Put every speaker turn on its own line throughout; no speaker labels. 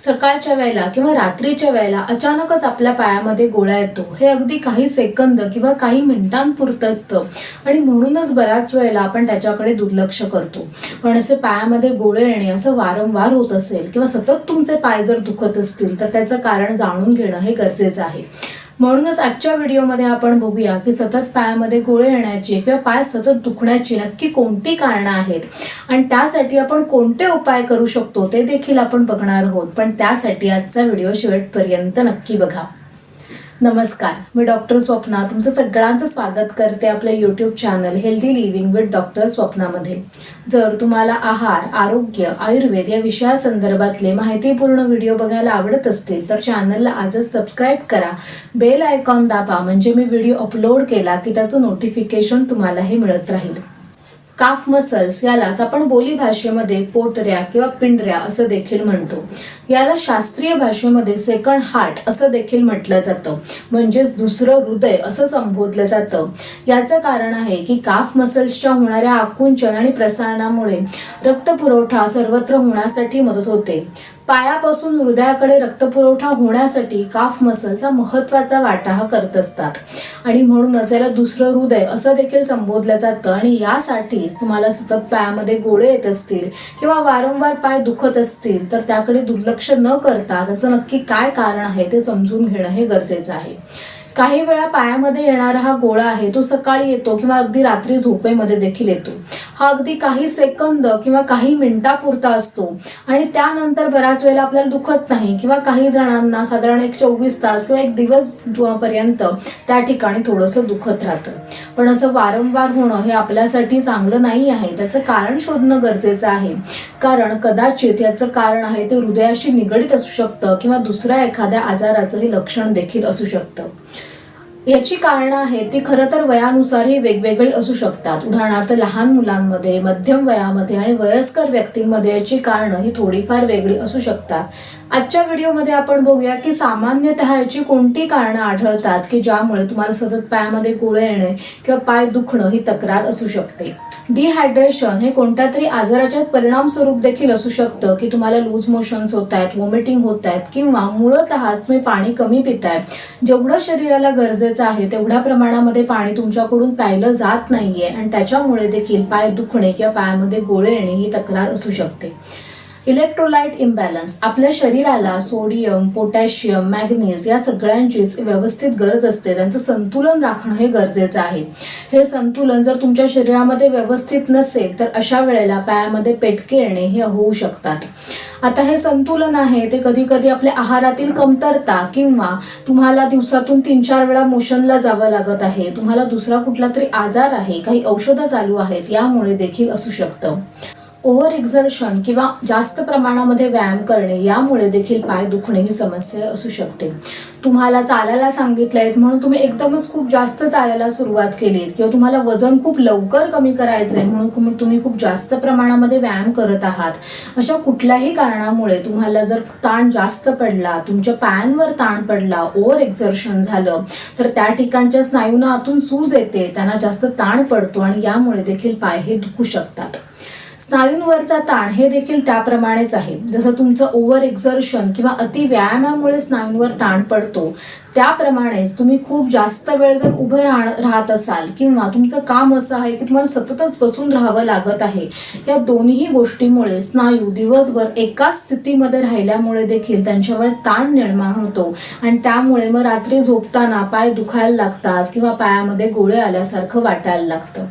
सकाळच्या वेळेला किंवा रात्रीच्या वेळेला अचानकच आपल्या पायामध्ये गोळा येतो. हे अगदी काही सेकंद किंवा काही मिनिटांपुरतं असतं. आणि म्हणूनच बऱ्याच वेळेला आपण त्याच्याकडे दुर्लक्ष करतो. पण असे पायामध्ये गोळे येणे असं वारंवार होत असेल किंवा सतत तुमचे पाय जर दुखत असतील तर त्याचं कारण जाणून घेणं हे गरजेचं आहे. म्हणूनच आजच्या व्हिडिओमध्ये आपण बघूया की सतत पायामध्ये गोळे येण्याची किंवा पाय सतत दुखण्याची नक्की कोणती कारणं आहेत? आणि त्यासाठी आपण कोणते उपाय करू शकतो ते देखील आपण बघणार आहोत. पण त्यासाठी आजचा व्हिडिओ शेवटपर्यंत नक्की बघा. नमस्कार. मी डॉक्टर स्वप्ना. तुमचं सगळ्यांचं स्वागत करते आपल्या YouTube channel healthy living with doctor स्वप्नामध्ये. जर तुम्हाला आहार आरोग्य आयुर्वेद या विषयासंदर्भातले माहितीपूर्ण व्हिडिओ बघायला आवडत असतील तर चॅनलला आजच सबस्क्राईब करा. बेल आयकॉन दाबा म्हणजे मी व्हिडिओ अपलोड केला की त्याचं नोटिफिकेशन तुम्हालाही मिळत राहील. काफ मसल्स यालाच आपण बोली भाषेमध्ये पोटऱ्या किंवा पिंडऱ्या असं देखील म्हणतो. याला शास्त्रीय भाषेमध्ये सेकंड हार्ट असं देखील म्हटलं जातं. म्हणजेच दुसरं हृदय असं संबोधलं जातं. याचं कारण आहे की काफ मसल्सच्या होणाऱ्या आकुंचन आणि प्रसारणामुळे रक्तपुरवठा सर्वत्र होण्यासाठी मदत होते. पायापासून हृदयाकडे रक्तपुरवठा होण्यासाठी काफ मसलचा महत्त्वाचा वाटा हा करत असतात. आणि म्हणूनच याला दुसरं हृदय असं देखील संबोधलं जातं. आणि यासाठीच तुम्हाला सतत पायामध्ये गोळे येत असतील किंवा वारंवार पाय दुखत असतील तर त्याकडे दुर्लक्ष न करता त्याचं नक्की काय कारण आहे ते समजून घेणं हे गरजेचं आहे. काही वेळा पायामध्ये येणारा हा गोळा आहे तो सकाळी येतो किंवा अगदी रात्री झोपेमध्ये देखील येतो. हा अगदी काही सेकंद किंवा काही मिनिटापुरता असतो. आणि त्यानंतर बऱ्याच वेळेला आपल्याला दुखत नाही किंवा काही जणांना साधारण एक चोवीस तास किंवा एक दिवस पर्यंत त्या ठिकाणी थोडंसं दुखत राहतं. पण असं वारंवार होणं हे आपल्यासाठी चांगलं नाही आहे. त्याचं कारण शोधणं गरजेचं आहे. कारण कदाचित याचं कारण आहे ते हृदयाशी निगडीत असू शकतं किंवा दुसऱ्या एखाद्या आजाराचं हे लक्षण देखील असू शकतं. याची कारणं आहेत ती खरं तर वयानुसारही वेगवेगळी असू शकतात. उदाहरणार्थ लहान मुलांमध्ये मध्यम वयामध्ये आणि वयस्कर व्यक्तींमध्ये याची कारणं ही थोडीफार वेगळी असू शकतात. आजच्या व्हिडिओमध्ये आपण बघूया की सामान्यतः याची कोणती कारणं आढळतात की ज्यामुळे तुम्हाला सतत पायामध्ये गोळे येणे किंवा पाय दुखणं ही तक्रार असू शकते. डिहायड्रेशन हे कोणत्या तरी आजाराच्या परिणाम स्वरूप देखील असू शकतं की तुम्हाला लूज मोशन्स होत आहेत वॉमिटिंग होत आहेत किंवा मुळतःच तुम्ही पाणी कमी पिताय. जेवढं शरीराला गरजेचं आहे तेवढ्या प्रमाणामध्ये पाणी तुमच्याकडून प्यायलं जात नाहीये आणि त्याच्यामुळे देखील पाय दुखणे किंवा पायामध्ये गोळे येणे ही तक्रार असू शकते. इलेक्ट्रोलाइट इम्बॅलन्स आपल्या शरीराला सोडियम पोटॅशियम मॅग्नेज या सगळ्यांचीच व्यवस्थित गरज असते. त्यांचं संतुलन राखणं हे गरजेचं आहे. हे संतुलन जर तुमच्या शरीरामध्ये व्यवस्थित नसेल तर अशा वेळेला पायामध्ये पेटके येणे हे होऊ शकतात. आता हे संतुलन आहे ते कधी कधी आपल्या आहारातील कमतरता किंवा तुम्हाला दिवसातून तीन चार वेळा मोशनला जावं लागत आहे तुम्हाला दुसरा कुठला तरी आजार आहे काही औषधं चालू आहेत यामुळे देखील असू शकतं. ओव्हर एक्झर्शन किंवा जास्त प्रमाणामध्ये व्यायाम करणे यामुळे देखील पाय दुखणे ही समस्या असू शकते. तुम्हाला चालायला सांगितलंय म्हणून तुम्ही एकदमच खूप जास्त चालायला सुरुवात केलीत किंवा तुम्हाला वजन खूप लवकर कमी करायचंय म्हणून तुम्ही- तुम्ही खूप जास्त प्रमाणामध्ये व्यायाम करत आहात. अशा कुठल्याही कारणामुळे तुम्हाला जर ताण जास्त पडला तुमच्या पायांवर ताण पडला ओव्हर एक्झर्शन झालं तर त्या ठिकाणच्या स्नायूंना आतून सूज येते त्यांना जास्त ताण पडतो आणि यामुळे देखील पाय हे दुखू शकतात. स्नायूंवरचा ताण हे देखील त्याप्रमाणेच आहे. जसं तुमचं ओव्हर एक्झर्शन किंवा अति व्यायामामुळे स्नायूंवर ताण पडतो त्याप्रमाणेच तुम्ही खूप जास्त वेळ जर उभं राह राहत असाल किंवा तुमचं काम असं आहे की तुम्हाला सततच बसून राहावं लागत आहे या दोन्ही गोष्टीमुळे स्नायू दिवसभर एकाच स्थितीमध्ये राहिल्यामुळे देखील त्यांच्यावर ताण निर्माण होतो. आणि त्यामुळे मग रात्री झोपताना पाय दुखायला लागतात किंवा पायामध्ये गोळे आल्यासारखं वाटायला लागतं.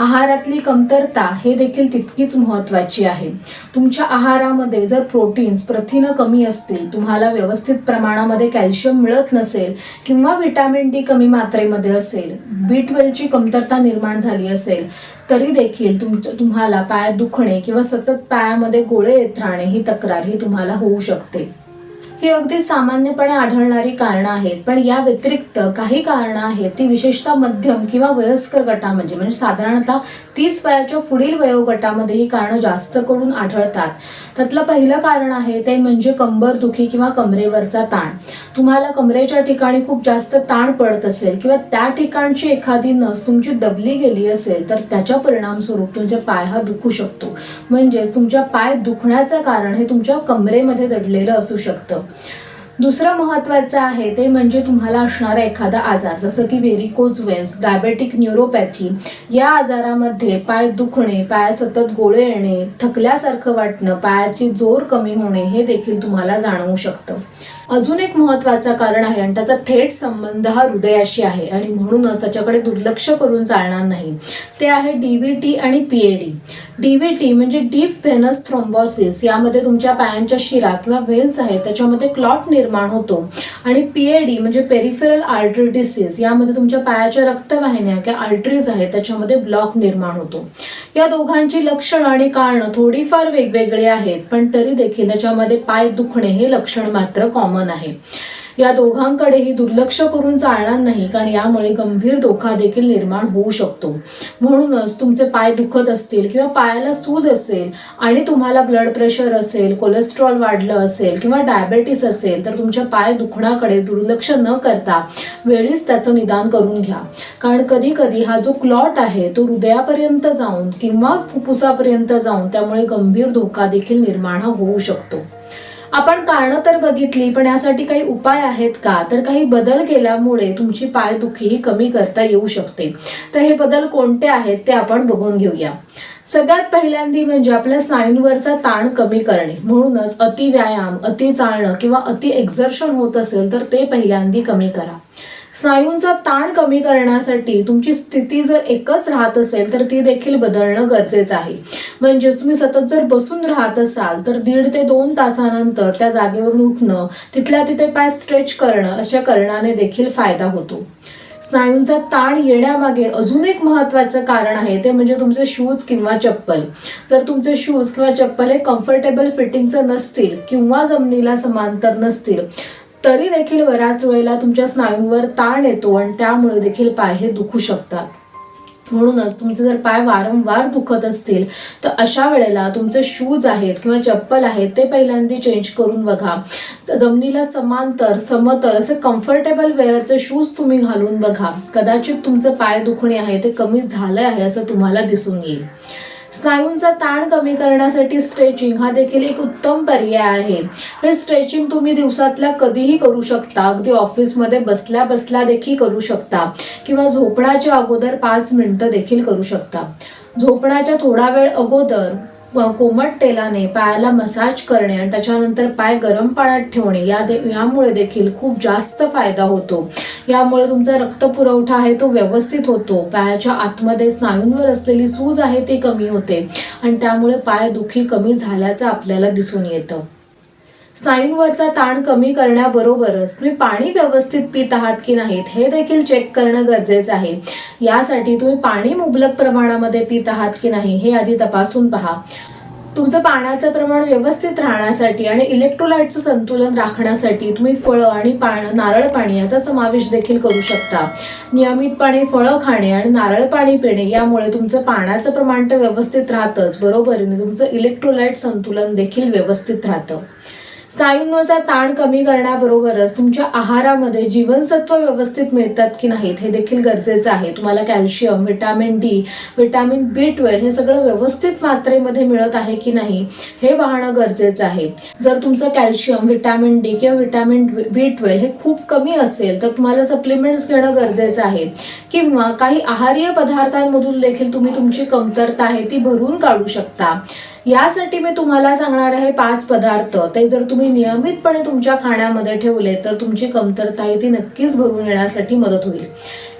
आहारातली कमतरता हे देखील तितकीच महत्वाची आहे. तुमच्या आहारामध्ये जर प्रोटीन्स प्रथिनं कमी असतील तुम्हाला व्यवस्थित प्रमाणामध्ये कॅल्शियम मिळत नसेल किंवा व्हिटॅमिन डी कमी मात्रेमध्ये असेल बी ट्वेल्वची कमतरता निर्माण झाली असेल तरी देखील तुम तुम्हाला पाय दुखणे किंवा सतत पायामध्ये गोळे येत राहणे ही तक्रार ही तुम्हाला होऊ शकते. ही अगदी सामान्यपणे आढळणारी कारणं आहेत. पण या व्यतिरिक्त काही कारणं आहेत ती विशेषतः मध्यम किंवा वयस्कर गटामध्ये म्हणजे, म्हणजे साधारणतः तीस वयाच्या पुढील वयोगटामध्ये ही कारणं जास्त करून आढळतात. त्यातलं पहिलं कारण आहे ते म्हणजे कंबरदुखी किंवा कमरेवरचा ताण. तुम्हाला कमरेच्या ठिकाणी खूप जास्त ताण पडत असेल किंवा त्या ठिकाणची एखादी नस तुमची दबली गेली असेल तर त्याच्या परिणामस्वरूप तुमचे पाय हा दुखू शकतो. म्हणजेच तुमच्या पाय दुखण्याचं कारण हे तुमच्या कमरेमध्ये दडलेलं असू शकतं. दुसरं महत्वाचं आहे ते म्हणजे तुम्हाला असणारा एखादा आजार जसं की व्हेरिकोज वेन्स डायबेटिक न्यूरोपॅथी या आजारामध्ये पाय दुखणे पाया सतत गोळे येणे थकल्यासारखं वाटणं पायाची जोर कमी होणे हे देखील तुम्हाला जाणवू शकतं. अजून एक महत्वाचं कारण आहे आणि त्याचा थेट संबंध हा हृदयाशी आहे आणि म्हणूनच त्याच्याकडे दुर्लक्ष करून चालणार नाही. ते आहे डीव्हीटी आणि पीएडी डीव्हीटी म्हणजे डीप व्हेनस थ्रोम्बॉसिस यामध्ये तुमच्या पायांच्या शिरा किंवा व्हेन्स आहेत त्याच्यामध्ये क्लॉट निर्माण होतो. आणि पीएडी म्हणजे पेरिफेरल आर्टरी डिसीज यामध्ये तुमच्या पायाच्या रक्तवाहिन्या किंवा आर्टरीज आहेत त्याच्यामध्ये ब्लॉक निर्माण होतो. या दोघांची लक्षणं आणि कारणं थोडीफार वेगवेगळी आहेत पण तरी देखील त्याच्यामध्ये पाय दुखणे हे लक्षण मात्र कॉमन आहे. या दोघांकडेही दुर्लक्ष करून चालणार नाही कारण यामुळे गंभीर धोका देखील निर्माण होऊ शकतो. म्हणूनच तुमचे पाय दुखत असतील किंवा पायाला सूज असेल आणि तुम्हाला ब्लड प्रेशर असेल कोलेस्ट्रॉल वाढलं असेल किंवा डायबेटीस असेल तर तुमच्या पाय दुखण्याकडे दुर्लक्ष न करता वेळीच त्याचं निदान करून घ्या. कारण कधी कधी हा जो क्लॉट आहे तो हृदयापर्यंत जाऊन किंवा फुफ्फुसापर्यंत जाऊन त्यामुळे गंभीर धोका देखील निर्माण हा होऊ शकतो. आपण कारणं तर बघितली पण यासाठी काही उपाय आहेत का? तर काही बदल केल्यामुळे तुमची पायदुखी ही कमी करता येऊ शकते. तर हे बदल कोणते आहेत ते आपण बघून घेऊया. सगळ्यात पहिल्यांदी म्हणजे आपल्या स्नायूंवरचा ताण कमी करणे. म्हणूनच अति व्यायाम अति चालणं किंवा अति एक्झर्शन होत असेल तर ते पहिल्यांदी कमी करा. स्नायूंचा ताण कमी करण्यासाठी तुमची स्थिती जर एकच राहत असेल तर ती देखील बदलणं गरजेचं आहे. म्हणजेच तुम्ही सतत जर बसून राहत असाल तर दीड ते दोन तासानंतर त्या जागेवरून उठणं तिथल्या तिथे पाय स्ट्रेच करणं अशा करण्याने देखील फायदा होतो. स्नायूंचा ताण येण्यामागे अजून एक महत्वाचं कारण आहे ते म्हणजे तुमचे शूज किंवा चप्पल. जर तुमचे शूज किंवा चप्पल हे कम्फर्टेबल फिटिंगचं नसतील किंवा जमिनीला समांतर नसतील तरी देखील बऱ्याच वेळेला तुमच्या स्नायूंवर ताण येतो आणि त्यामुळे देखील पाय हे दुखू शकतात. म्हणूनच तुमचे जर पाय वारंवार दुखत असतील तर अशा वेळेला तुमचे शूज आहेत किंवा चप्पल आहेत ते पहिल्यांदा चेंज करून बघा. जमिनीला समांतर समतल असे कम्फर्टेबल वेअरचे शूज तुम्ही घालून बघा. कदाचित तुमचं पाय दुखणे आहे ते कमी झालं आहे असं तुम्हाला दिसून येईल. स्नायूंचा ताण कमी करण्यासाठी स्ट्रेचिंग हा देखील एक उत्तम पर्याय आहे. हे स्ट्रेचिंग तुम्ही दिवसातल्या कधीही करू शकता. अगदी ऑफिसमध्ये बसल्या बसल्या देखील करू शकता. किंवा झोपण्याच्या अगोदर पाच मिनिटं देखील करू शकता. झोपण्याच्या थोडा वेळ अगोदर कोमट तेलाने पायाला मसाज करणे आणि त्याच्यानंतर पाय गरम पाण्यात ठेवणे या दे यामुळे देखील खूप जास्त फायदा होतो. यामुळे तुमचा रक्त पुरवठा आहे तो व्यवस्थित होतो. पायाच्या आतमध्ये स्नायूंवर असलेली सूज आहे ती कमी होते आणि त्यामुळे पाय दुखी कमी झाल्याचं आपल्याला दिसून येतं. स्नायूंवरचा ताण कमी करण्याबरोबरच तुम्ही पाणी व्यवस्थित पित आहात की नाहीत हे देखील चेक करणं गरजेचं आहे. यासाठी तुम्ही पाणी मुबलक प्रमाणामध्ये पित आहात की नाही हे आधी तपासून पहा. तुमचं पाण्याचं प्रमाण व्यवस्थित राहण्यासाठी आणि इलेक्ट्रोलाइटचं संतुलन राखण्यासाठी तुम्ही फळं आणि पाण नारळ पाणी याचा समावेश देखील करू शकता. नियमितपणे फळं खाणे आणि नारळ पाणी पिणे यामुळे तुमचं पाण्याचं प्रमाण तर व्यवस्थित राहतंच बरोबरीने तुमचं इलेक्ट्रोलाइट संतुलन देखील व्यवस्थित राहतं. स्नायूंवरचा ताण कमी करण्याबरोबरच तुमच्या आहारामध्ये जीवनसत्व व्यवस्थित मिळतात की नाहीत हे देखील गरजेचं आहे. तुम्हाला calcium vitamin D vitamin B twelve हे सगळं व्यवस्थित मात्रेमध्ये मिळत आहे की नाही हे पाहणं गरजेचं आहे. जर तुमचं कॅल्शियम व्हिटॅमिन डी किंवा व्हिटॅमिन बी ट्वेल्व हे खूप कमी असेल तर तुम्हाला सप्लिमेंट्स घेणं गरजेचं आहे. किंवा काही आहारीय पदार्थांमधून देखील तुम्ही तुमची कमतरता आहे ती भरून काढू शकता. यासाठी मी तुम्हाला सांगणार आहे पाच पदार्थ. ते जर तुम्ही नियमितपणे तुमच्या खाण्यामध्ये ठेवले तर तुमची कमतरता ही ती नक्कीच भरून येण्यासाठी मदत होईल.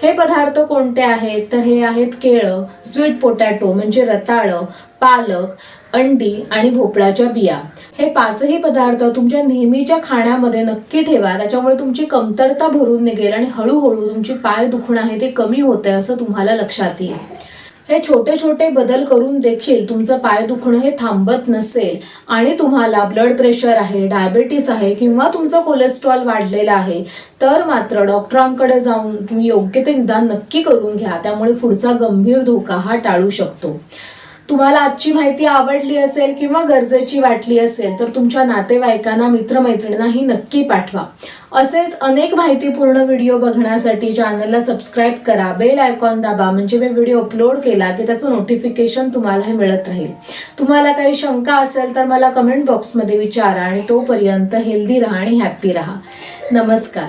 हे पदार्थ कोणते आहेत? तर हे आहेत केळं स्वीट पोटॅटो म्हणजे रताळं पालक अंडी आणि भोपळ्याच्या बिया. हे पाचही पदार्थ तुमच्या नेहमीच्या खाण्यामध्ये नक्की ठेवा. त्याच्यामुळे तुमची कमतरता भरून निघेल आणि हळूहळू तुमची पाय दुखणं आहे ते कमी होते असं तुम्हाला लक्षात येईल. हे छोटे छोटे बदल करून देखील तुमचं पाय दुखणं हे थांबत नसेल आणि तुम्हाला ब्लड प्रेशर आहे डायबेटीस आहे किंवा तुमचं कोलेस्ट्रॉल वाढलेलं आहे तर मात्र डॉक्टरांकडे जाऊन तुम्ही योग्य ते निदान नक्की करून घ्या. त्यामुळे पुढचा गंभीर धोका हा टाळू शकतो. तुम्हाला आजची माहिती आवडली असेल किंवा गरजेची वाटली असेल तर तुमच्या नातेवाईकांना मित्रमैत्रिणींना ही नक्की पाठवा. असेच अनेक माहितीपूर्ण व्हिडिओ बघण्यासाठी चॅनलला सबस्क्राईब करा बेल आयकॉन दाबा म्हणजे मी व्हिडिओ अपलोड केला की त्याचं नोटिफिकेशन तुम्हाला हे मिळत राहील. तुम्हाला काही शंका असेल तर मला कमेंट बॉक्समध्ये विचारा आणि तोपर्यंत हेल्दी राहा आणि हॅप्पी राहा. नमस्कार.